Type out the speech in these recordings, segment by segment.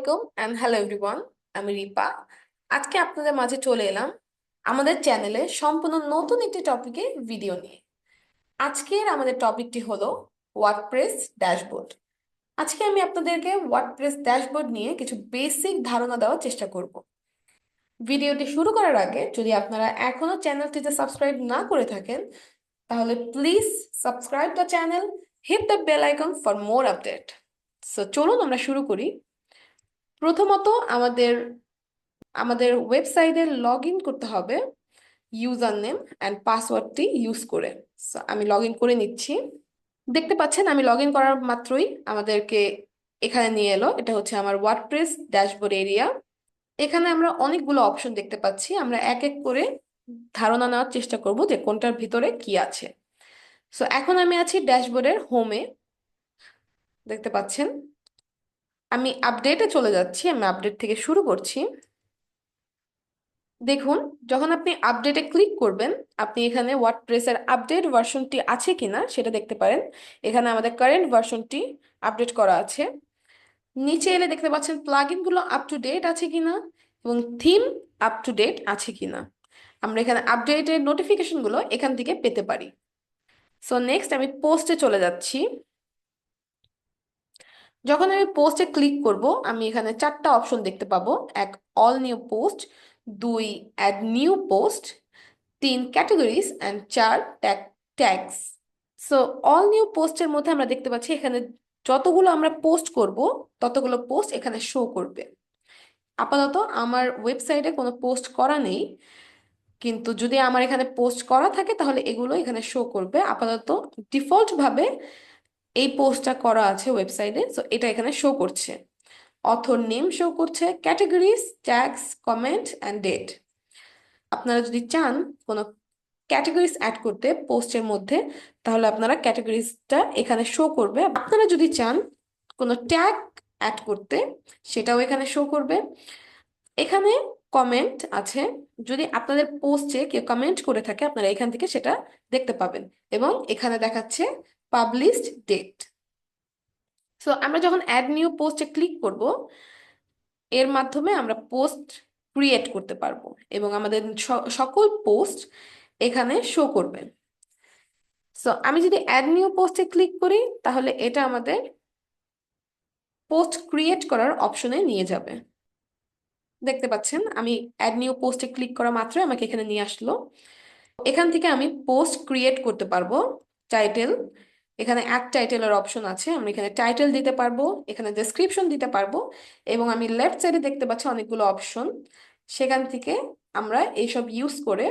আলাইকুম and hello everyone আমি রিপা। আজকে আপনাদের মাঝে চলে এলাম আমাদের চ্যানেলে সম্পূর্ণ নতুন একটি টপিকে ভিডিও নিয়ে। আজকের আমাদের টপিকটি হলো ওয়ার্ডপ্রেস ড্যাশবোর্ড আজকে আমি আপনাদেরকে ওয়ার্ডপ্রেস ড্যাশবোর্ড নিয়ে কিছু বেসিক ধারণা দেওয়ার চেষ্টা করব। ভিডিওটি শুরু করার আগে যদি আপনারা এখনও চ্যানেলটিতে সাবস্ক্রাইব না করে থাকেন, তাহলে please subscribe the channel hit the bell icon for more update so চলুন আমরা শুরু করি। প্রথমত আমাদের আমাদের ওয়েবসাইটে লগ ইন করতে হবে ইউজার নেম অ্যান্ড পাসওয়ার্ডটি ইউজ করে আমি লগ ইন করে নিচ্ছি। দেখতে পাচ্ছেন, আমি লগ ইন করার মাত্রই আমাদেরকে এখানে নিয়ে এলো। এটা হচ্ছে আমার ওয়ার্ডপ্রেস ড্যাশবোর্ড এরিয়া এখানে আমরা অনেকগুলো অপশন দেখতে পাচ্ছি। আমরা এক এক করে ধারণা নেওয়ার চেষ্টা করব যে কোনটার ভিতরে কি আছে। সো এখন আমি আছি ড্যাশবোর্ডের হোমে দেখতে পাচ্ছেন? আমি আপডেটে চলে যাচ্ছি, আমি আপডেট থেকে শুরু করছি। দেখুন, যখন আপনি আপডেটে ক্লিক করবেন, আপনি এখানে ওয়ার্ডপ্রেসের আপডেট ভার্সনটি আছে কিনা সেটা দেখতে পারেন। এখানে আমাদের কারেন্ট ভার্সনটি আপডেট করা আছে। নিচে এলে দেখতে পাচ্ছেন প্লাগইনগুলো আপ টু ডেট আছে কিনা এবং থিম আপ টু ডেট আছে কিনা। আমরা এখানে আপডেটের নোটিফিকেশনগুলো এখান থেকে পেতে পারি। সো নেক্সট আমি পোস্টে চলে যাচ্ছি। যখন আমি পোস্টে ক্লিক করব, আমি এখানে চারটা অপশন দেখতে পাবো। এক অল নিউ পোস্ট দুই অ্যাড নিউ পোস্ট তিন ক্যাটাগরিজ অ্যান্ড চার tag tags so all new পোস্টের মধ্যে আমরা দেখতে পাচ্ছি এখানে যতগুলো আমরা পোস্ট করব, ততগুলো পোস্ট এখানে শো করবে। আপাতত আমার ওয়েবসাইটে কোনো পোস্ট করা নেই, কিন্তু যদি আমার এখানে পোস্ট করা থাকে, তাহলে এগুলো এখানে শো করবে। আপাতত ডিফল্ট ভাবে এই পোস্টটা করা আছে ওয়েবসাইটে সো এটা এখানে শো করছে। অথর নেম শো করছে categories tags comment and date আপনারা যদি চান কোনো ক্যাটাগরিজ অ্যাড করতে পোস্টের মধ্যে, তাহলে আপনারা ক্যাটাগরিজটা এখানে শো করবে। আপনারা যদি চান কোনো ট্যাগ অ্যাড করতে, সেটাও এখানে শো করবে। এখানে কমেন্ট আছে। যদি আপনাদের পোস্টে কেউ কমেন্ট করে থাকে, আপনারা এখান থেকে সেটা দেখতে পাবেন। এবং এখানে দেখাচ্ছে পাবলিশড ডেট সো আমরা যখন অ্যাড নিউ পোস্টে ক্লিক করব, এর মাধ্যমে আমরা পোস্ট ক্রিয়েট করতে পারব এবং আমাদের সকল পোস্ট এখানে শো করবে। সো আমি যদি অ্যাড নিউ পোস্টে ক্লিক করি, তাহলে এটা আমাদের পোস্ট ক্রিয়েট করার অপশনে নিয়ে যাবে। দেখতে পাচ্ছেন? আমি অ্যাড নিউ পোস্টে ক্লিক করা মাত্রই আমাকে এখানে নিয়ে আসলো। এখান থেকে আমি পোস্ট ক্রিয়েট করতে পারব টাইটেল এখানে অ্যাড টাইটেলের অপশন আছে। আমি এখানে টাইটেল দিতে পারব, এখানে ডেসক্রিপশন দিতে পারব এবং আমি লেফট সাইডে দেখতে পাচ্ছি অনেকগুলো অপশন সেখান থেকে আমরা এইসব ইউজ করে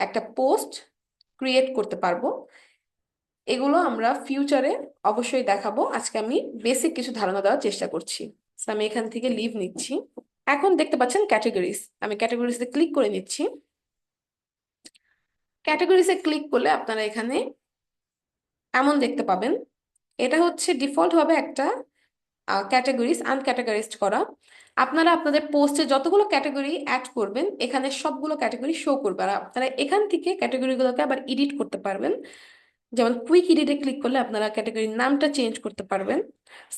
একটা পোস্ট ক্রিয়েট করতে পারব। এগুলো আমরা ফিউচারে অবশ্যই দেখাবো। আজকে আমি বেসিক কিছু ধারণা দেওয়ার চেষ্টা করছি। আমি এখান থেকে লিভ নিচ্ছি। এখন দেখতে পাচ্ছেন ক্যাটাগরিজ আমি ক্যাটাগরিজে ক্লিক করে নিচ্ছি। ক্যাটাগরিজে ক্লিক করলে আপনারা এখানে এমন দেখতে পাবেন। এটা হচ্ছে ডিফল্ট ভাবে একটা ক্যাটাগরিজ আনক্যাটাগরাইজড করা। আপনারা আপনাদের পোস্টে যতগুলো ক্যাটাগরি অ্যাড করবেন, এখানে সবগুলো ক্যাটাগরি শো করবে। আর আপনারা এখান থেকে ক্যাটাগরিগুলোকে আবার এডিট করতে পারবেন। যেমন কুইক এডিটে ক্লিক করলে আপনারা ক্যাটাগরির নামটা চেঞ্জ করতে পারবেন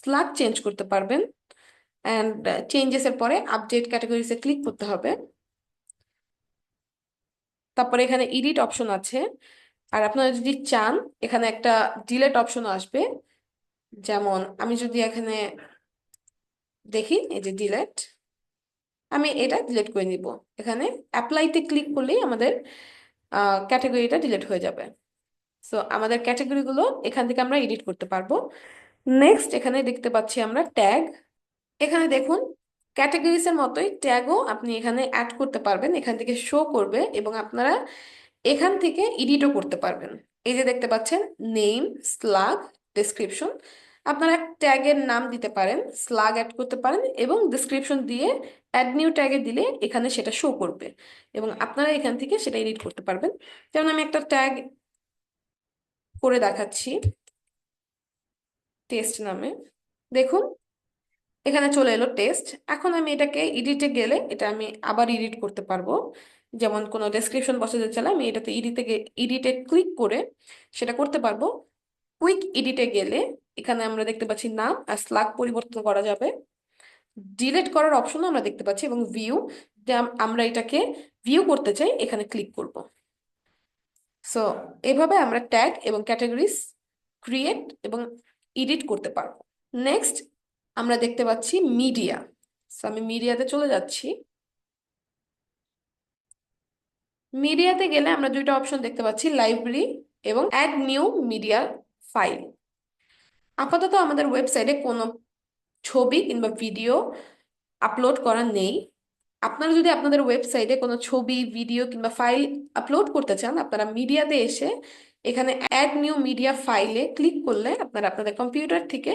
স্লাগ চেঞ্জ করতে পারবেন অ্যান্ড চেঞ্জেসের পরে আপডেট ক্যাটাগরিজে ক্লিক করতে হবে। তারপরে এখানে এডিট অপশন আছে। আর আপনারা যদি চান, এখানে একটা ডিলেট অপশন আসবে। যেমন আমি যদি এখানে দেখি, এই যে ডিলেট আমি এটা ডিলেট করে নিব। এখানে অ্যাপ্লাইতে ক্লিক করলেই আমাদের ক্যাটাগরিটা ডিলেট হয়ে যাবে। সো আমাদের ক্যাটাগরিগুলো এখান থেকে আমরা এডিট করতে পারব। নেক্সট এখানে দেখতে পাচ্ছি আমরা ট্যাগ এখানে দেখুন ক্যাটাগরিজের মতোই ট্যাগও আপনি এখানে অ্যাড করতে পারবেন। এখান থেকে শো করবে এবং আপনারা এখান থেকে এডিটও করতে পারবেন। এই যে দেখতে পাচ্ছেন নেম স্লাগ ডেসক্রিপশন আপনারা ট্যাগের নাম দিতে পারেন স্লাগ অ্যাড করতে পারেন এবং ডিসক্রিপশন দিয়ে অ্যাড নিউ ট্যাগে দিলে এখানে সেটা শো করবে এবং আপনারা এখান থেকে সেটা এডিট করতে পারবেন। যেমন আমি একটা ট্যাগ করে দেখাচ্ছি টেস্ট নামে। দেখুন, এখানে চলে এলো টেস্ট এখন আমি এটাকে এডিটে গেলে এটা আমি আবার এডিট করতে পারব। যেমন কোনো ডেসক্রিপশন বসাতে চাইলে আমি এটাতে এডিটে এডিটে ক্লিক করে সেটা করতে পারব। কুইক এডিটে গেলে এখানে আমরা দেখতে পাচ্ছি নাম আর স্লাগ পরিবর্তন করা যাবে। ডিলিট করার অপশনও আমরা দেখতে পাচ্ছি এবং ভিউ আমরা এটাকে ভিউ করতে চাই, এখানে ক্লিক করব। সো এভাবে আমরা ট্যাগ এবং ক্যাটাগরিজ ক্রিয়েট এবং এডিট করতে পারব। নেক্সট আমরা দেখতে পাচ্ছি মিডিয়া সো আমি মিডিয়াতে চলে যাচ্ছি। মিডিয়াতে গেলে আমরা দুইটা অপশন দেখতে পাচ্ছি লাইব্রেরি এবং অ্যাড নিউ মিডিয়া ফাইল আপাতত আমাদের ওয়েবসাইটে কোনো ছবি কিংবা ভিডিও আপলোড করা নেই। আপনারা যদি আপনাদের ওয়েবসাইটে কোনো ছবি ভিডিও কিংবা ফাইল আপলোড করতে চান, আপনারা মিডিয়াতে এসে এখানে অ্যাড নিউ মিডিয়া ফাইলে ক্লিক করলে আপনারা আপনাদের কম্পিউটার থেকে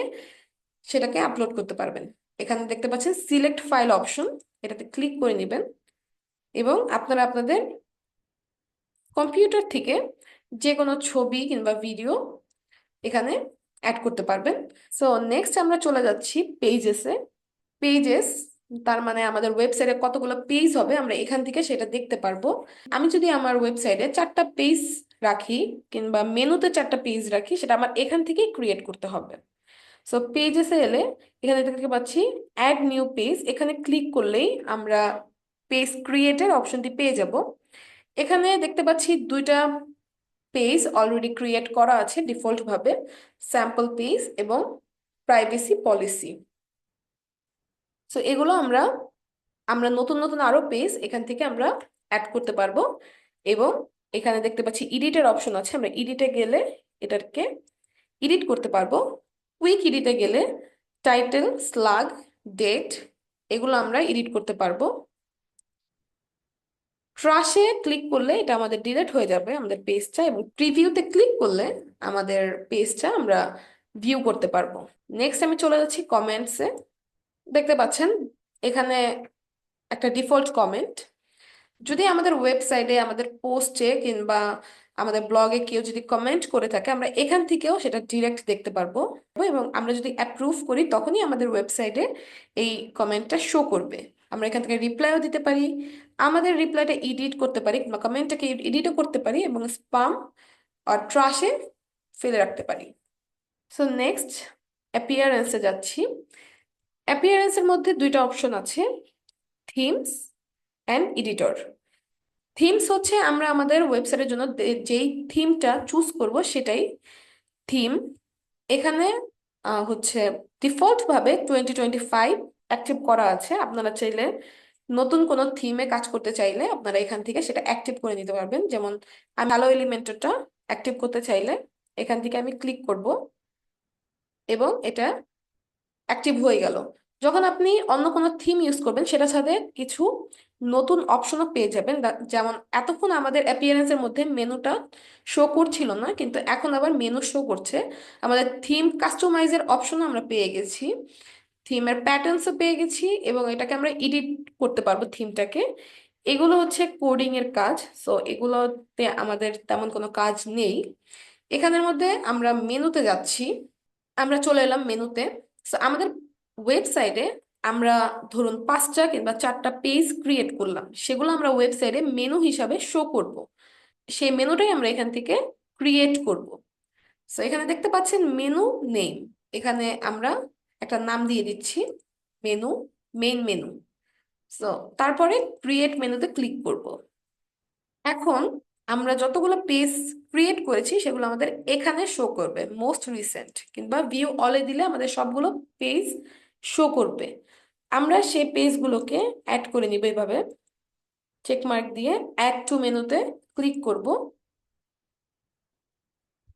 সেটাকে আপলোড করতে পারবেন। এখানে দেখতে পাচ্ছেন সিলেক্ট ফাইল অপশন এটাতে ক্লিক করে নেবেন এবং আপনারা আপনাদের কম্পিউটার থেকে যে কোনো ছবি কিংবা ভিডিও এখানে অ্যাড করতে পারবেন। সো নেক্সট আমরা চলে যাচ্ছি পেজেসে পেজেস তার মানে আমাদের ওয়েবসাইটে কতগুলো পেজ হবে আমরা এখান থেকে সেটা দেখতে পারব। আমি যদি আমার ওয়েবসাইটে চারটা পেজ রাখি কিংবা মেনুতে চারটা পেজ রাখি, সেটা আমার এখান থেকেই ক্রিয়েট করতে হবে। সো পেজেসে এলে এখানে দেখতে পাচ্ছি অ্যাড নিউ পেজ এখানে ক্লিক করলেই আমরা পেজ ক্রিয়েটের অপশনটি পেয়ে যাব। এখানে দেখতে পাচ্ছি দুইটা পেজ অলরেডি ক্রিয়েট করা আছে ডিফল্ট ভাবে স্যাম্পল পেজ এবং প্রাইভেসি পলিসি সো এগুলো আমরা আমরা নতুন নতুন আরও পেজ এখান থেকে আমরা অ্যাড করতে পারব এবং এখানে দেখতে পাচ্ছি এডিটের অপশন আছে, আমরা এডিটে গেলে এটাকে এডিট করতে পারব। কুইক এডিটে গেলে টাইটেল স্লাগ ডেট এগুলো আমরা এডিট করতে পারব। ট্রাশে ক্লিক করলে এটা আমাদের ডিলেট হয়ে যাবে আমাদের পেজটা এবং প্রিভিউতে ক্লিক করলে আমাদের পেজটা আমরা ভিউ করতে পারব। নেক্সট আমি চলে যাচ্ছি কমেন্টসে দেখতে পাচ্ছেন, এখানে একটা ডিফল্ট কমেন্ট যদি আমাদের ওয়েবসাইটে আমাদের পোস্টে কিংবা আমাদের ব্লগে কেউ যদি কমেন্ট করে থাকে, আমরা এখান থেকেও সেটা ডিরেক্ট দেখতে পারব এবং আমরা যদি অ্যাপ্রুভ করি, তখনই আমাদের ওয়েবসাইটে এই কমেন্টটা শো করবে। আমরা এখান থেকে রিপ্লাইও দিতে পারি। আমাদের রিপ্লাইটা এডিট করতে পারি কিংবা কমেন্টটাকে এডিটও করতে পারি এবং স্পাম আর ট্রাশে ফেলে রাখতে পারি। সো নেক্সট অ্যাপিয়ারেন্সে যাচ্ছি। অ্যাপিয়ারেন্সের মধ্যে দুইটা অপশন আছে থিমস অ্যান্ড এডিটর থিমস হচ্ছে আমরা আমাদের ওয়েবসাইটের জন্য যেই থিমটা চুজ করব সেটাই থিম এখানে হচ্ছে ডিফল্টভাবে টোয়েন্টি টোয়েন্টি ফাইভ অ্যাক্টিভ করা আছে, আপনারা চাইলে নতুন কোনো থিমে কাজ করতে চাইলে আপনারা এখান থেকে সেটা অ্যাক্টিভ করে নিতে পারবেন। যেমন আমি আলো এলিমেন্টটা অ্যাক্টিভ করতে চাইলে এখান থেকে আমি ক্লিক করব এবং এটা অ্যাক্টিভ হয়ে গেল। যখন আপনি অন্য কোনো থিম ইউজ করবেন সেটার সাথে কিছু নতুন অপশনও পেয়ে যাবেন। যেমন এতক্ষণ আমাদের অ্যাপিয়ারেন্সের মধ্যে মেনুটা শো করছিল না, কিন্তু এখন আবার মেনু শো করছে। আমাদের থিম কাস্টমাইজের অপশনও আমরা পেয়ে গেছি। থিমের প্যাটার্নসও পেয়ে গেছি এবং এটাকে আমরা এডিট করতে পারব থিমটাকে এগুলো হচ্ছে কোডিং এর কাজ সো এগুলোতে আমাদের তেমন কোনো কাজ নেই। এখানের মধ্যে আমরা মেনুতে যাচ্ছি, আমরা চলে এলাম মেনুতে। সো আমাদের ওয়েবসাইটে আমরা ধরুন পাঁচটা কিংবা চারটা পেজ ক্রিয়েট করলাম, সেগুলো আমরা ওয়েবসাইটে মেনু হিসাবে শো করব। সেই মেনুটাই আমরা এখান থেকে ক্রিয়েট করব। সো এখানে দেখতে পাচ্ছেন মেনু নেম এখানে আমরা একটা নাম দিয়ে দিচ্ছি মেনু মেইন মেনু সো তারপরে ক্রিয়েট মেনুতে ক্লিক করব। এখন আমরা যতগুলো পেজ ক্রিয়েট করেছি, সেগুলো আমাদের এখানে শো করবে মোস্ট রিসেন্ট কিংবা ভিউ অলে দিলে আমাদের সবগুলো পেজ শো করবে। আমরা সেই পেজগুলোকে অ্যাড করে নিব এভাবে। চেকমার্ক দিয়ে অ্যাড টু মেনুতে ক্লিক করব।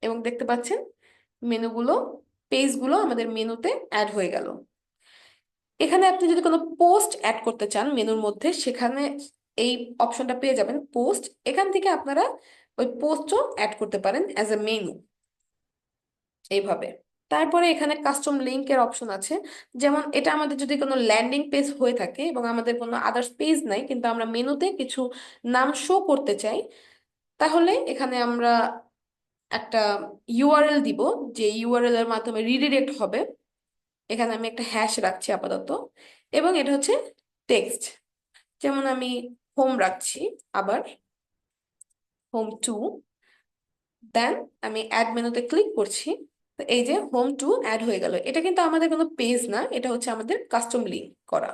এবং দেখতে পাচ্ছেন মেনুগুলো পেজগুলো আমাদের মেনুতে অ্যাড হয়ে গেল। এখানে আপনি যদি কোনো পোস্ট অ্যাড করতে চান মেনুর মধ্যে, সেখানে এই অপশনটা পেয়ে যাবেন পোস্ট এখান থেকে আপনারা ওই পোস্টও অ্যাড করতে পারেন অ্যাজ এ মেনু এইভাবে। তারপরে এখানে কাস্টম লিঙ্কের অপশন আছে। যেমন এটা আমাদের যদি কোনো ল্যান্ডিং পেজ হয়ে থাকে এবং আমাদের কোনো আদার্স পেজ নাই, কিন্তু আমরা মেনুতে কিছু নাম শো করতে চাই, তাহলে এখানে আমরা একটা ইউআরএল দিব, যে ইউআরএল এর মাধ্যমে রিডিরেক্ট হবে। এখানে আমি একটা হ্যাশ রাখছি আপাতত, এবং এটা হচ্ছে টেক্সট যেমন আমি হোম রাখছি, আবার হোম টু দেন আমি অ্যাড মেনুতে ক্লিক করছি। তো এই যে হোম টু অ্যাড হয়ে গেল। এটা কিন্তু আমাদের কোনো পেজ না, এটা হচ্ছে আমাদের কাস্টম লিঙ্ক করা।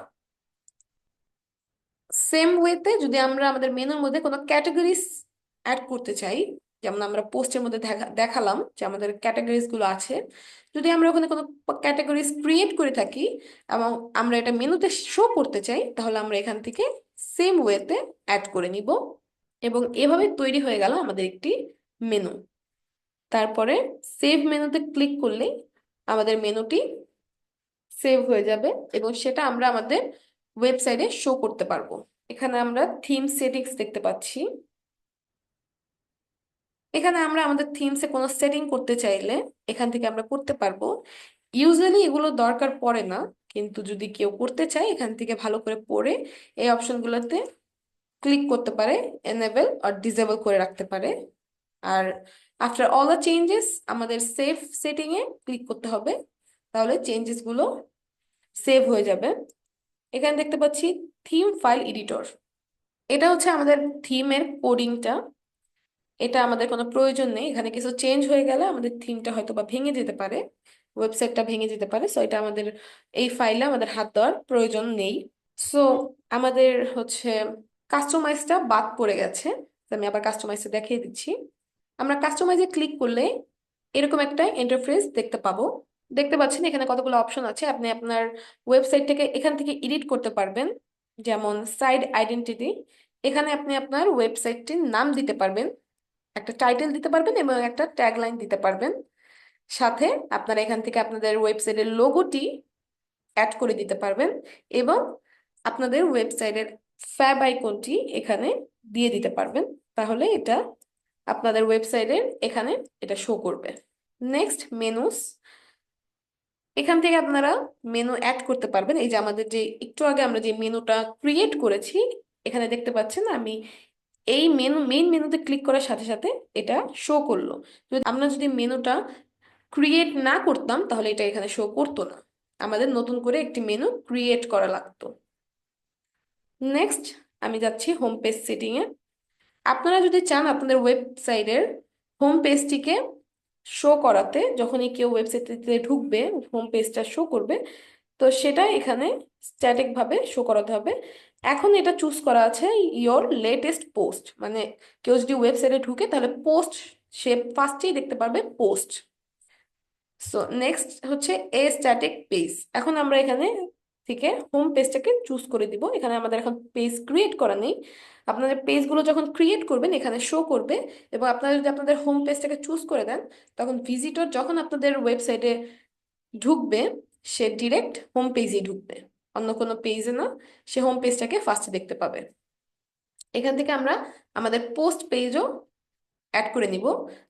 সেম ওয়েতে যদি আমরা আমাদের মেনুর মধ্যে কোনো ক্যাটাগরিজ অ্যাড করতে চাই যেমন আমরা পোস্টের মধ্যে দেখা, দেখালাম যে আমাদের ক্যাটাগরিজগুলো আছে। যদি আমরা ওখানে কোনো ক্যাটাগরিজ ক্রিয়েট করে থাকি এবং আমরা এটা মেনুতে শো করতে চাই, তাহলে আমরা এখান থেকে সেম ওয়েতে অ্যাড করে নিব। এবং এভাবে তৈরি হয়ে গেল আমাদের একটি মেনু তারপরে সেভ মেনুতে ক্লিক করলেই আমাদের মেনুটি সেভ হয়ে যাবে এবং সেটা আমরা আমাদের ওয়েবসাইটে শো করতে পারব। এখানে আমরা থিম সেটিংস দেখতে পাচ্ছি। এখানে আমরা আমাদের থিমসে কোনো সেটিং করতে চাইলে এখান থেকে আমরা করতে পারব। ইউজুয়ালি এগুলো দরকার পড়ে না, কিন্তু যদি কেউ করতে চায়, এখান থেকে ভালো করে পড়ে এই অপশনগুলোতে ক্লিক করতে পারে এনেবল আর ডিসেবল করে রাখতে পারে। আর আফটার অল দ্য চেঞ্জেস আমাদের সেভ সেটিং এ ক্লিক করতে হবে, তাহলে চেঞ্জেসগুলো সেভ হয়ে যাবে। এখানে দেখতে পাচ্ছি থিম ফাইল এডিটর এটা হচ্ছে আমাদের থিমের কোডিংটা এটা আমাদের কোনো প্রয়োজন নেই। এখানে কিছু চেঞ্জ হয়ে গেলে আমাদের থিমটা হয়তো বা ভেঙে যেতে পারে ওয়েবসাইটটা ভেঙে যেতে পারে। সো এটা আমাদের এই ফাইলে আমাদের হাত দেওয়ার প্রয়োজন নেই। সো আমাদের হচ্ছে কাস্টমাইজটা বাদ পড়ে গেছে। আমি আবার কাস্টমাইজটা দেখিয়ে দিচ্ছি। আমরা কাস্টমাইজে ক্লিক করলে এরকম একটা ইন্টারফেস দেখতে পাবো। দেখতে পাচ্ছেন এখানে কতগুলো অপশন আছে। আপনি আপনার ওয়েবসাইট থেকে এখান থেকে এডিট করতে পারবেন। যেমন সাইড আইডেন্টিটি এখানে আপনি আপনার ওয়েবসাইটটির নাম দিতে পারবেন। একটা টাইটেল দিতে পারবেন এবং একটা ট্যাগলাইন দিতে পারবেন। সাথে আপনারা এখান থেকে আপনাদের ওয়েবসাইটের লোগোটি অ্যাড করে দিতে পারবেন এবং আপনাদের ওয়েবসাইটের ফ্যাব আইকনটি এখানে দিয়ে দিতে পারবেন। তাহলে এটা আপনাদের ওয়েবসাইটের এখানে এটা শো করবে। নেক্সট মেনুস এখান থেকে আপনারা মেনু অ্যাড করতে পারবেন। এই যে আমাদের যে, একটু আগে আমরা যে মেনুটা ক্রিয়েট করেছি, এখানে দেখতে পাচ্ছেন আমি এই মেনু মেইন মেনুতে ক্লিক করার সাথে সাথে এটা শো করল। যদি আমরা যদি মেনুটা ক্রিয়েট না করতাম, তাহলে এটা এখানে শো করতো না। আমাদের নতুন করে একটি মেনু ক্রিয়েট করা লাগতো। নেক্সট আমি যাচ্ছি হোম পেজ সেটিংয়ে আপনারা যদি চান আপনাদের ওয়েবসাইটের হোম পেজটিকে শো করাতে, যখনই কেউ ওয়েবসাইটটিতে ঢুকবে হোম পেজটা শো করবে, তো সেটা এখানে স্ট্যাটিক ভাবে শো করাতে হবে। এখন এটা চুজ করা আছে ইয়োর লেটেস্ট পোস্ট মানে কেউ যদি ওয়েবসাইটে ঢুকে তাহলে পোস্ট সে ফার্স্টেই দেখতে পারবে পোস্ট সো নেক্সট হচ্ছে এ স্ট্যাটিক পেজ এখন আমরা এখানে থেকে হোম পেজটাকে চুজ করে দিব। এখানে আমাদের এখন পেজ ক্রিয়েট করা নেই। আপনাদের পেজগুলো যখন ক্রিয়েট করবেন, এখানে শো করবে এবং আপনারা যদি আপনাদের হোম পেজটাকে চুজ করে দেন, তখন ভিজিটর যখন আপনাদের ওয়েবসাইটে ঢুকবে, সে ডিরেক্ট হোম পেজেই ঢুকবে। অন্য কোনো পেজে না, সে হোম পেজটাকে ফার্স্টে দেখতে পাবে। এখান থেকে আমরা আমাদের পোস্ট পেজও অ্যাড করে নিব।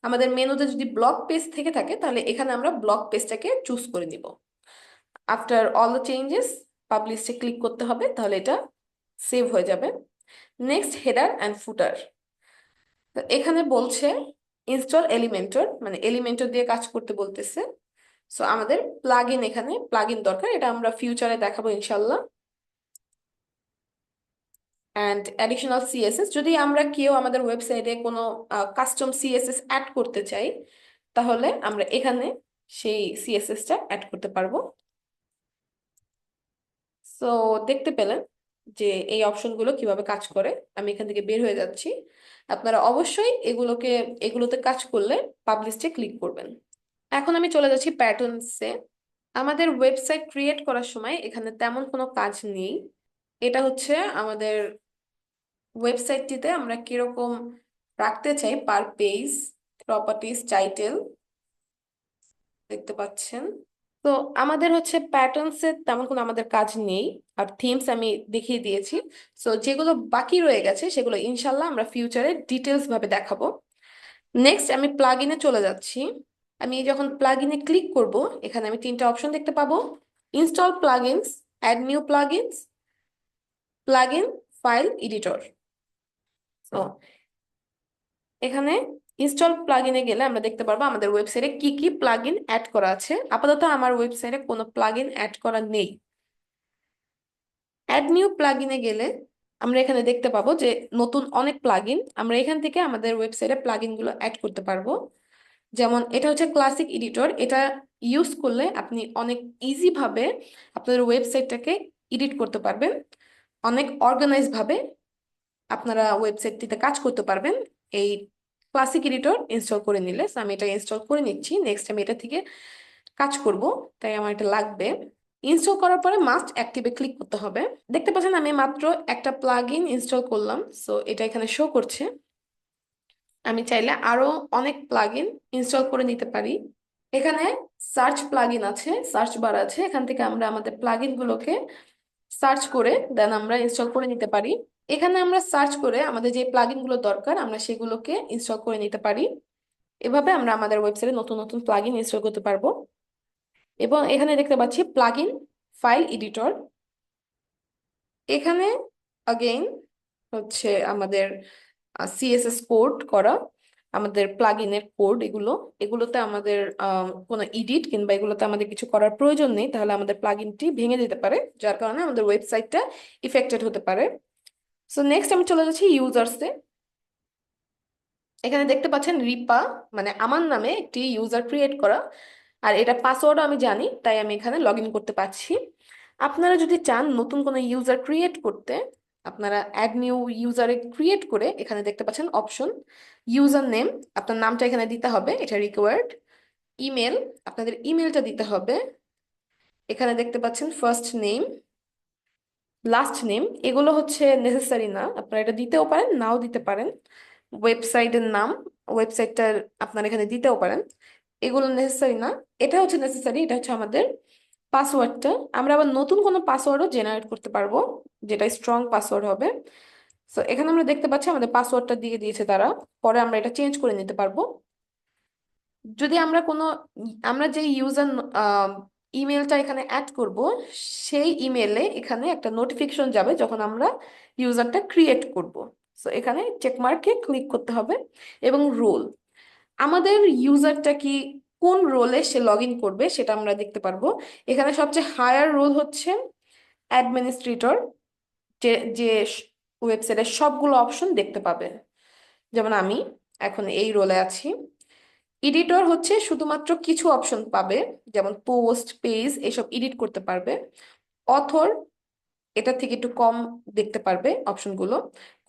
আমাদের মেনুতে যদি ব্লক পেজ থেকে থাকে, তাহলে এখানে আমরা ব্লক পেজটাকে চুজ করে নিব। আফটার অল দ্য চেঞ্জেস পাবলিশে ক্লিক করতে হবে, তাহলে এটা সেভ হয়ে যাবে। নেক্সট হেডার অ্যান্ড ফুটার এখানে বলছে ইনস্টল এলিমেন্টর মানে এলিমেন্টর দিয়ে কাজ করতে বলতেছে। সো আমাদের প্লাগ ইন এখানে প্লাগ ইন দরকার, এটা আমরা ফিউচারে দেখাবো ইনশাল্লাহ অ্যান্ড অ্যাডিশনাল সিএসএস যদি আমরা কেউ আমাদের ওয়েবসাইটে কোনো কাস্টম সিএসএস অ্যাড করতে চাই, তাহলে আমরা এখানে সেই সিএসএসটা অ্যাড করতে পারব। সো দেখতে পেলেন যে এই অপশনগুলো কীভাবে কাজ করে, আমি এখান থেকে বের হয়ে যাচ্ছি। আপনারা অবশ্যই এগুলোকে, এগুলোতে কাজ করলে পাবলিশে ক্লিক করবেন। এখন আমি চলে যাচ্ছি প্যাটার্নসে আমাদের ওয়েবসাইট ক্রিয়েট করার সময় এখানে তেমন কোনো কাজ নেই। এটা হচ্ছে আমাদের ওয়েবসাইটটিতে আমরা কীরকম রাখতে চাই পার পেজ প্রপার্টিস টাইটেল দেখতে পাচ্ছেন? তো আমাদের হচ্ছে প্যাটার্নসের তেমন কোনো আমাদের কাজ নেই। আর থিমস আমি দেখিয়ে দিয়েছি। সো যেগুলো বাকি রয়ে গেছে, সেগুলো ইনশাল্লাহ আমরা ফিউচারে ডিটেলস ভাবে দেখাবো। নেক্সট আমি প্লাগ ইনে চলে যাচ্ছি। আমি যখন প্লাগ ইনে ক্লিক করব, এখানে আমি তিনটা অপশন দেখতে পাবো। Install plugins add new plugins plugin file editor তো এখানে ইনস্টল প্লাগইনে গেলে আমরা দেখতে পারব আমাদের ওয়েবসাইটে কি কি প্লাগইন অ্যাড করা আছে। আপাতত আমার ওয়েবসাইটে কোনো প্লাগইন অ্যাড করা নেই। অ্যাড নিউ প্লাগইনে গেলে আমরা এখানে দেখতে পাবো যে নতুন অনেক প্লাগইন আমরা এখান থেকে আমাদের ওয়েবসাইটে প্লাগইনগুলো অ্যাড করতে পারব। যেমন এটা হচ্ছে ক্লাসিক এডিটর এটা ইউজ করলে আপনি অনেক ইজি ভাবে আপনাদের ওয়েবসাইটটাকে এডিট করতে পারবেন। অনেক অর্গানাইজ ভাবে আপনারা ওয়েবসাইটটিতে কাজ করতে পারবেন। এই ক্লাসিক এডিটর ইনস্টল করে নিলে। আমি এটা ইনস্টল করে নিচ্ছি। নেক্সট আমি এটা থেকে কাজ করব। তাই আমার এটা লাগবে। ইনস্টল করার পরে মাস্ট অ্যাক্টিভে ক্লিক করতে হবে। দেখতে পাচ্ছেন আমি মাত্র একটা প্লাগ ইন ইনস্টল করলাম। সো এটা এখানে শো করছে। আমি চাইলে আরও অনেক প্লাগ ইন ইনস্টল করে নিতে পারি। এখানে সার্চ প্লাগ ইন আছে সার্চ বার আছে। এখান থেকে আমরা আমাদের প্লাগ ইন গুলোকে সার্চ করে দেন আমরা ইনস্টল করে নিতে পারি। এখানে আমরা সার্চ করে আমাদের যে প্লাগ ইনগুলো দরকার, আমরা সেগুলোকে ইনস্টল করে নিতে পারি। এভাবে আমরা আমাদের ওয়েবসাইটে নতুন নতুন প্লাগ ইন ইনস্টল করতে পারব। এবং এখানে দেখতে পাচ্ছি প্লাগ ইন ফাইল এডিটর এখানে আগেইন হচ্ছে আমাদের সিএসএস কোড করা, আমাদের প্লাগইনের কোড এগুলো। এগুলোতে আমাদের কোনো এডিট কিংবা এগুলোতে আমাদের কিছু করার প্রয়োজন নেই, তাহলে আমাদের প্লাগইনটি ভেঙে দিতে পারে, যার কারণে আমাদের ওয়েবসাইটটা ইফেক্টেড হতে পারে। সো নেক্সট আমি চলে যাচ্ছি ইউজার্সে এখানে দেখতে পাচ্ছেন রিপা মানে আমার নামে একটি ইউজার ক্রিয়েট করা, আর এটা পাসওয়ার্ডও আমি জানি, তাই আমি এখানে লগ করতে পারছি। আপনারা যদি চান নতুন কোনো ইউজার ক্রিয়েট করতে আপনারা অ্যাড নিউ ইউজারে ক্রিয়েট করে এখানে দেখতে পাচ্ছেন অপশন ইউজার নেম আপনার নামটা এখানে দিতে হবে, এটা রিকোয়ার্ড ইমেল আপনাদের ইমেলটা দিতে হবে, এখানে দেখতে পাচ্ছেন ফার্স্ট নেম লাস্ট নেম এগুলো হচ্ছে নেসেসারি না, আপনারা এটা দিতেও পারেন, নাও দিতে পারেন ওয়েবসাইটের নাম ওয়েবসাইটটা আপনারা এখানে দিতেও পারেন, এগুলো নেসেসারি না, এটা হচ্ছে নেসেসারি এটা হচ্ছে আমাদের পাসওয়ার্ডটা, আমরা আবার নতুন কোনো পাসওয়ার্ডও জেনারেট করতে পারব, যেটা স্ট্রং পাসওয়ার্ড হবে। সো এখানে আমরা দেখতে পাচ্ছি আমাদের পাসওয়ার্ডটা দিয়ে দিয়েছে তারা, পরে আমরা এটা চেঞ্জ করে নিতে পারব। যদি আমরা কোনো, আমরা যে ইউজার ইমেলটা এখানে অ্যাড করব, সেই ইমেলে এখানে একটা নোটিফিকেশন যাবে যখন আমরা ইউজারটা ক্রিয়েট করব। সো এখানে চেকমার্কে ক্লিক করতে হবে এবং রোল আমাদের ইউজারটা কি কোন রোলে সে লগ ইন করবে সেটা আমরা দেখতে পারব। এখানে সবচেয়ে হায়ার রোল হচ্ছে অ্যাডমিনিস্ট্রেটর যে যে ওয়েবসাইটের সবগুলো অপশন দেখতে পাবে। যেমন আমি এখন এই রোলে আছি। এডিটর হচ্ছে শুধুমাত্র কিছু অপশন পাবে, যেমন পোস্ট পেজ এসব এডিট করতে পারবে। অথর এটা থেকে একটু কম দেখতে পারবে অপশনগুলো।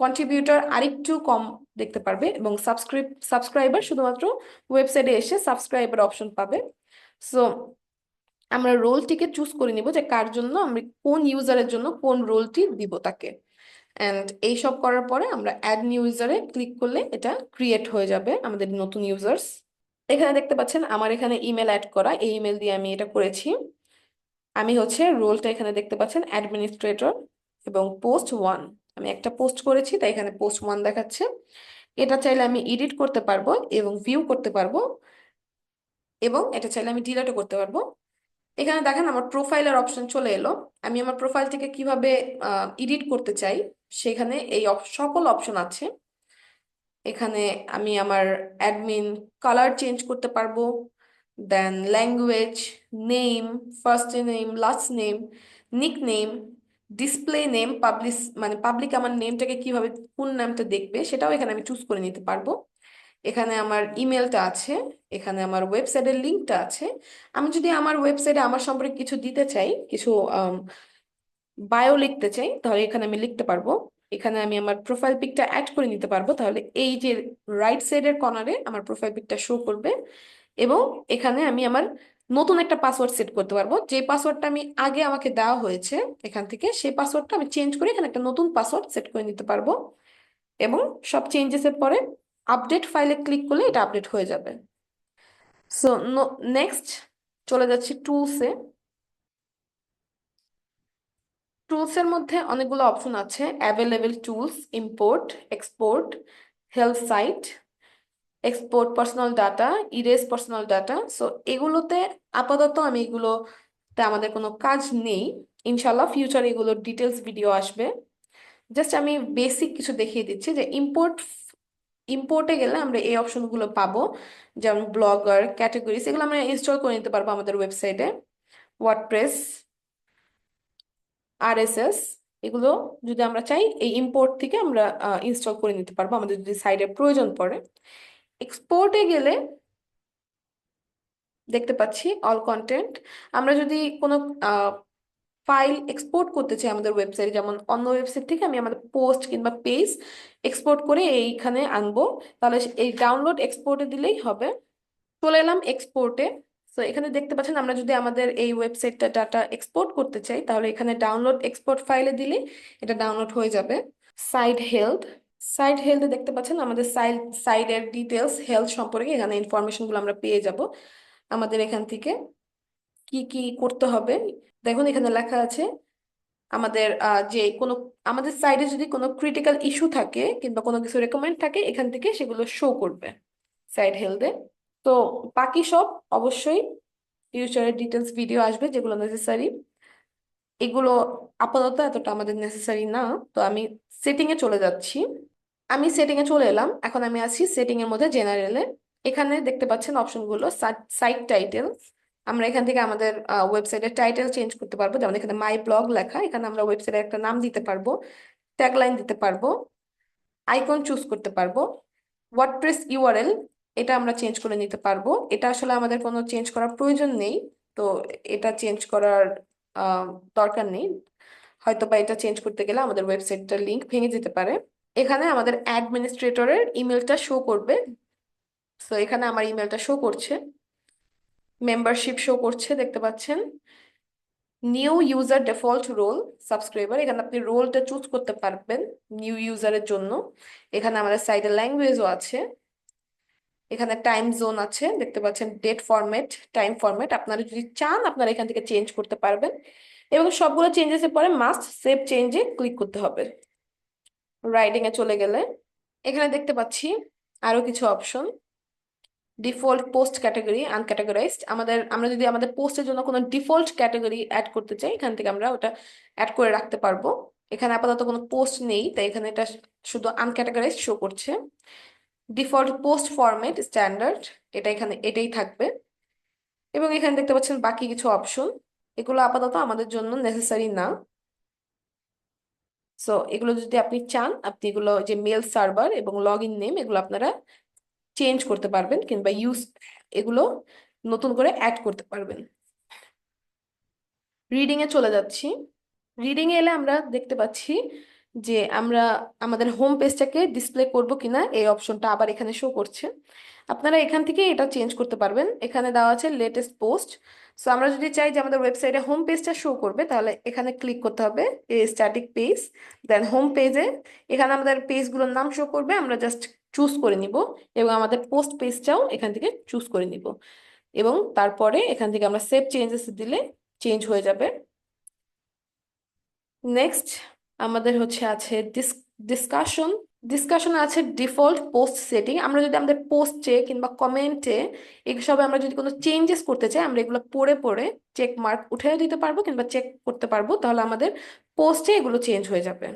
কন্ট্রিবিউটর আরেকটু কম দেখতে পারবে এবং সাবস্ক্রাইব সাবস্ক্রাইবার শুধুমাত্র ওয়েবসাইটে এসে সাবস্ক্রাইবার অপশন পাবে। সো আমরা রোলটিকে চুজ করে নিব যে কার জন্য আমরা, কোন ইউজারের জন্য কোন রোলটি দিব তাকে। অ্যান্ড এইসব করার পরে আমরা অ্যাড নিউ ইউজারে ক্লিক করলে এটা ক্রিয়েট হয়ে যাবে আমাদের নতুন ইউজার্স এখানে দেখতে পাচ্ছেন আমার এখানে ইমেল অ্যাড করা, এই ইমেল দিয়ে আমি এটা করেছি। আমি হচ্ছে রোলটা এখানে দেখতে পাচ্ছেন অ্যাডমিনিস্ট্রেটর এবং পোস্ট ওয়ান আমি একটা পোস্ট করেছি, তাই এখানে পোস্ট ওয়ান দেখাচ্ছে। এটা চাইলে আমি এডিট করতে পারব এবং ভিউ করতে পারব এবং এটা চাইলে আমি ডিলিটও করতে পারব। এখানে দেখেন আমার প্রোফাইলের অপশন চলে এলো। আমি আমার প্রোফাইলটিকে কীভাবে এডিট করতে চাই, সেখানে এই সকল অপশন আছে। এখানে আমি আমার অ্যাডমিন কালার চেঞ্জ করতে পারব। Language name first name last name nick name display name publish মানে পাবলিক আমার নেমটাকে কীভাবে কোন নামটা দেখবে সেটাও এখানে আমি চুজ করে নিতে পারব। এখানে আমার ইমেলটা আছে, এখানে আমার ওয়েবসাইটের লিঙ্কটা আছে। আমি যদি আমার ওয়েবসাইটে আমার সম্পর্কে কিছু দিতে চাই, কিছু বায়ো লিখতে চাই, তাহলে এখানে আমি লিখতে পারব। এখানে আমি আমার প্রোফাইল পিকটা অ্যাড করে নিতে পারব, তাহলে এই যে রাইট সাইডের কর্নারে আমার প্রোফাইল পিকটা শো করবে। এবং এখানে আমি আমার নতুন একটা পাসওয়ার্ড সেট করতে পারব। যে পাসওয়ার্ডটা আমি আগে আমাকে দেওয়া হয়েছে এখান থেকে, সেই পাসওয়ার্ডটা আমি চেঞ্জ করে এখানে একটা নতুন পাসওয়ার্ড সেট করে নিতে পারব। এবং সব চেঞ্জেসের পরে আপডেট ফাইলে ক্লিক করলে এটা আপডেট হয়ে যাবে। সো নেক্সট চলে যাচ্ছি টুলসে টুলসের মধ্যে অনেকগুলো অপশন আছে। Available tools import export health site export personal data erase personal data so এগুলোতে আপাতত আমি এগুলোতে আমাদের কোনো কাজ নেই। ইনশাল্লাহ ফিউচার এগুলোর ডিটেলস ভিডিও আসবে। জাস্ট আমি বেসিক কিছু দেখিয়ে দিচ্ছি যে ইম্পোর্ট ইম্পোর্টে গেলে আমরা এই অপশনগুলো পাবো, যেমন ব্লগার ক্যাটাগরিজ এগুলো আমরা ইনস্টল করে নিতে পারব আমাদের ওয়েবসাইটে ওয়ার্ডপ্রেস আরএসএস এগুলো যদি আমরা চাই, এই ইম্পোর্ট থেকে আমরা ইনস্টল করে নিতে পারব, আমাদের যদি সাইডের প্রয়োজন পড়ে। এক্সপোর্টে গেলে দেখতে পাচ্ছি অল কন্টেন্ট আমরা যদি কোনো ফাইল এক্সপোর্ট করতে চাই আমাদের ওয়েবসাইট যেমন অন্য ওয়েবসাইট থেকে আমি আমাদের পোস্ট কিংবা পেজ এক্সপোর্ট করে এইখানে আনব, তাহলে এই ডাউনলোড এক্সপোর্টে দিলেই হবে। চলে এলাম এক্সপোর্টে তো এখানে দেখতে পাচ্ছেন আমরা যদি আমাদের এই ওয়েবসাইটটা ডাটা এক্সপোর্ট করতে চাই, তাহলে এখানে ডাউনলোড এক্সপোর্ট ফাইলে দিলে এটা ডাউনলোড হয়ে যাবে। সাইড হেলথ সাইড হেলথে দেখতে পাচ্ছেন, আমাদের সাইড সাইডের ডিটেলস হেলথ সম্পর্কে এখানে ইনফরমেশনগুলো আমরা পেয়ে যাব। আমাদের এখান থেকে কি কি করতে হবে? দেখুন, এখানে লেখা আছে, আমাদের যে কোনো, আমাদের সাইডে যদি কোনো ক্রিটিক্যাল ইস্যু থাকে কিংবা কোনো কিছু রেকমেন্ড থাকে, এখান থেকে সেগুলো শো করবে সাইড হেলথে তো বাকি সব অবশ্যই ফিউচারের ডিটেলস ভিডিও আসবে যেগুলো নেসেসারি এগুলো আপাতত এতটা আমাদের নেসেসারি না। তো আমি সেটিং এ চলে যাচ্ছি। আমি সেটিং এ চলে এলাম। এখন আমি আছি সেটিং এর মধ্যে জেনারেলে এখানে দেখতে পাচ্ছেন অপশনগুলো সাইট টাইটেল আমরা এখান থেকে আমাদের ওয়েবসাইটের টাইটেল চেঞ্জ করতে পারব। যেমন এখানে মাই ব্লগ লেখা, এখানে আমরা ওয়েবসাইটের একটা নাম দিতে পারব ট্যাগলাইন দিতে পারব আইকন চুজ করতে পারব ওয়ার্ডপ্রেস ইউআরএল এটা আমরা চেঞ্জ করে নিতে পারব। এটা আসলে আমাদের কোনো চেঞ্জ করার প্রয়োজন নেই। তো এটা চেঞ্জ করার দরকার নেই। হয়তো বা এটা চেঞ্জ করতে গেলে আমাদের ওয়েবসাইটটার লিঙ্ক ভেঙে যেতে পারে। এখানে আমাদের অ্যাডমিনিস্ট্রেটরের ইমেলটা শো করবে। সো এখানে আমার ইমেলটা শো করছে। মেম্বারশিপ শো করছে, দেখতে পাচ্ছেন। New user default role subscriber এখানে আপনি রোলটা চুজ করতে পারবেন নিউ ইউজারের জন্য। এখানে আমাদের সাইডে ল্যাঙ্গুয়েজও আছে। এখানে টাইম জোন আছে, দেখতে পাচ্ছেন ডেট ফরম্যাট টাইম ফরম্যাট আপনারা যদি চান, আপনারা এখান থেকে চেঞ্জ করতে পারবেন। এবং সবগুলো চেঞ্জেসের পরে মাস্ট সেভ চেঞ্জে ক্লিক করতে হবে। রাইডিং এ চলে গেলে, এখানে দেখতে পাচ্ছি আরও কিছু option default post category uncategorized আমাদের, আমরা যদি আমাদের পোস্টের জন্য কোনো ডিফল্ট ক্যাটাগরি অ্যাড করতে চাই, এখান থেকে আমরা ওটা অ্যাড করে রাখতে পারব। এখানে আপাতত কোনো পোস্ট নেই, তাই এখানে এটা শুধু আনক্যাটাগরাইজড শো করছে। ডিফল্ট পোস্ট ফরম্যাট স্ট্যান্ডার্ড এটা এখানে, এটাই থাকবে। এবং এখানে দেখতে পাচ্ছেন বাকি কিছু অপশন এগুলো আপাতত আমাদের জন্য নেসেসারি না। সো এগুলো যদি আপনি চান, আপনি এগুলো যে মেল সার্ভার এবং লগ ইন নেম এগুলো আপনারা চেঞ্জ করতে পারবেন কিংবা ইউজ এগুলো নতুন করে অ্যাড করতে পারবেন। রিডিং এ চলে যাচ্ছি। রিডিং এ এলে আমরা দেখতে পাচ্ছি যে আমরা আমাদের হোম পেজটাকে ডিসপ্লে করব কিনা, এই অপশনটা আবার এখানে শো করছে। আপনারা এখান থেকে এটা চেঞ্জ করতে পারবেন। এখানে দেওয়া আছে লেটেস্ট পোস্ট সো আমরা যদি চাই যে আমাদের ওয়েবসাইটে হোম পেজটা শো করবে, তাহলে এখানে ক্লিক করতে হবে স্ট্যাটিক পেজ দেন হোম পেজে এখানে আমাদের পেজগুলোর নাম শো করবে, আমরা জাস্ট চুজ করে নিব এবং আমাদের পোস্ট পেজটাও এখান থেকে চুজ করে নিব। এবং তারপরে এখান থেকে আমরা সেভ চেঞ্জেস দিলে চেঞ্জ হয়ে যাবে। নেক্সট আমাদের হচ্ছে আছে ডিসকাশন ডিসকাশন আছে ডিফল্ট পোস্ট সেটিং আমরা যদি আমাদের পোস্টে কিংবা কমেন্টে এইসবে আমরা যদি কোনো চেঞ্জেস করতে চাই, আমরা এগুলো পড়ে পড়ে চেক মার্ক উঠে দিতে পারব কিংবা চেক করতে পারব, তাহলে আমাদের পোস্টে এগুলো চেঞ্জ হয়ে যাবে।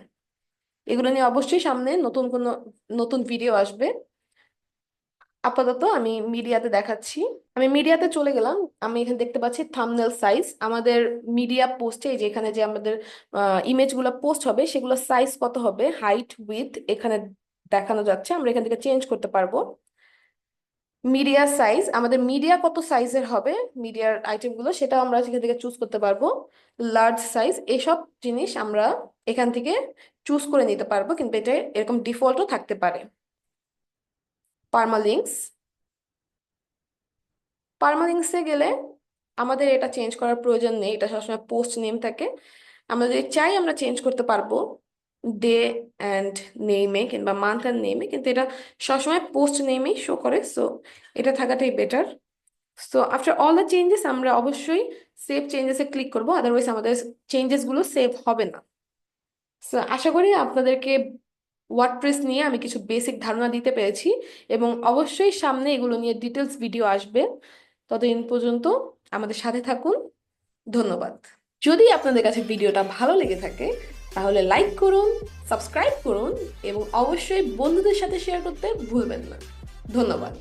এগুলো নিয়ে অবশ্যই সামনে নতুন কোনো, নতুন ভিডিও আসবে। আপাতত আমি মিডিয়াতে দেখাচ্ছি। আমি মিডিয়াতে চলে গেলাম। আমি এখানে দেখতে পাচ্ছি থামনেল সাইজ আমাদের মিডিয়া পোস্টে যে এখানে যে আমাদের ইমেজগুলো পোস্ট হবে, সেগুলো সাইজ কত হবে হাইট উইথ এখানে দেখানো যাচ্ছে। আমরা এখান থেকে চেঞ্জ করতে পারব। মিডিয়া সাইজ আমাদের মিডিয়া কত সাইজের হবে মিডিয়ার আইটেমগুলো সেটা আমরা সেখান থেকে চুজ করতে পারব। লার্জ সাইজ এসব জিনিস আমরা এখান থেকে চুজ করে নিতে পারব, কিন্তু এটা এরকম ডিফল্টও থাকতে পারে। পারমালিংস পারমালিংসে গেলে আমাদের এটা চেঞ্জ করার প্রয়োজন নেই, এটা সবসময় পোস্ট নেম থাকে। আমরা যদি চাই আমরা চেঞ্জ করতে পারব ডে অ্যান্ড নেমে কিংবা মান্থ অ্যান্ড নেমে কিন্তু এটা সবসময় পোস্ট নেমেই শো করে সো এটা থাকাটাই better so after all the changes আমরা অবশ্যই সেভ চেঞ্জেসে ক্লিক করব আদারওয়াইজ আমাদের চেঞ্জেসগুলো সেভ হবে না। সো আশা করি আপনাদেরকে ওয়ার্ডপ্রেস নিয়ে আমি কিছু বেসিক ধারণা দিতে পেরেছি এবং অবশ্যই সামনে এগুলো নিয়ে ডিটেলস ভিডিও আসবে। ততদিন পর্যন্ত আমাদের সাথে থাকুন। ধন্যবাদ। যদি আপনাদের কাছে ভিডিওটা ভালো লেগে থাকে, তাহলে লাইক করুন সাবস্ক্রাইব করুন এবং অবশ্যই বন্ধুদের সাথে শেয়ার করতে ভুলবেন না। ধন্যবাদ।